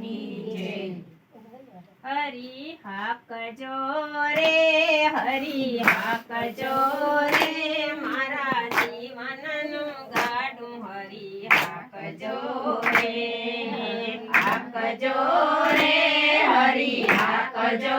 ની જય. હરી હાકજો રે, હરી હાકજો રે. મારા જીવનનું ગાડું હરી હાકજો રે. હાકજો રે, હરી હાકજો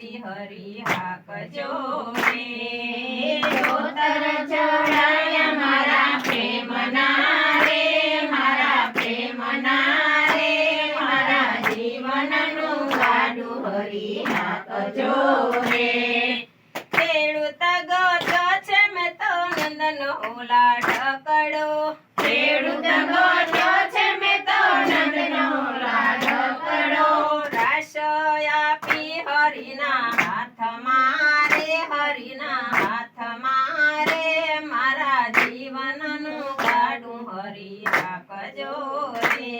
પાટી રે મારા પ્રેમના રે મારા જીવનનું ગાડું છે મેં તો નંદન હોલા ઢકડો ખેડૂત ગોતો હાથમાં રે હરિના હાથમાં મારે મારા જીવનનું કાઢું હરી રાખજો રે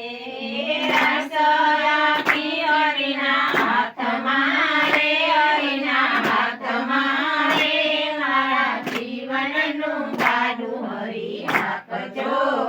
હરિના હાથમાં રે હરિના હાથમાં રે મારા જીવનનું કાઢું હરી રાખજો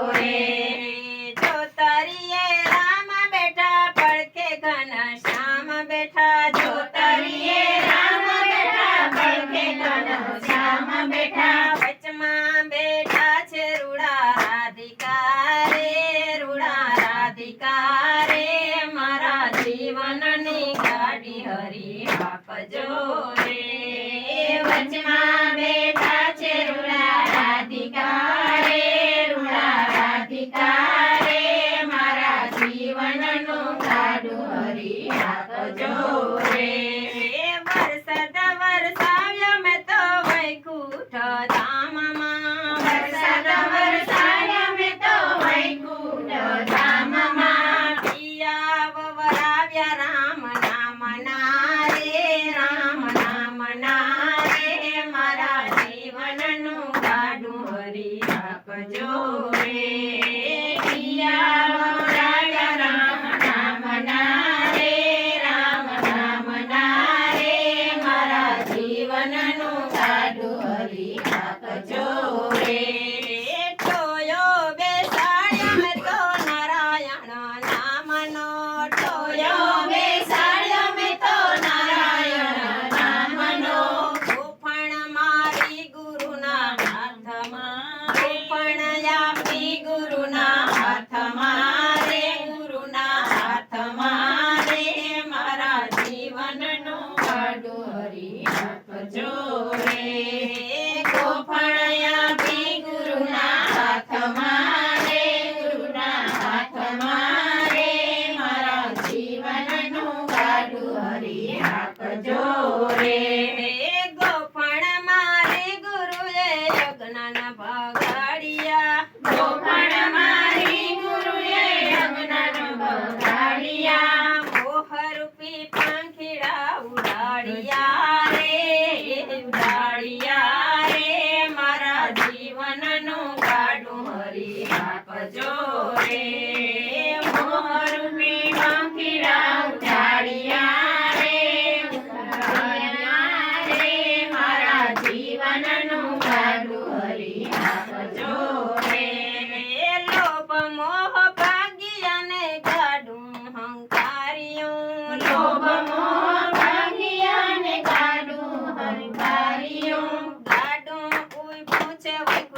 હરી બાપ જો વચમાં નાના ભગાડિયા ગોપણ મારી ગુરુએ રંગનાનો ભગાડિયા મોહરૂપી પાંખીડા ઉડાડિયા રે. Thank.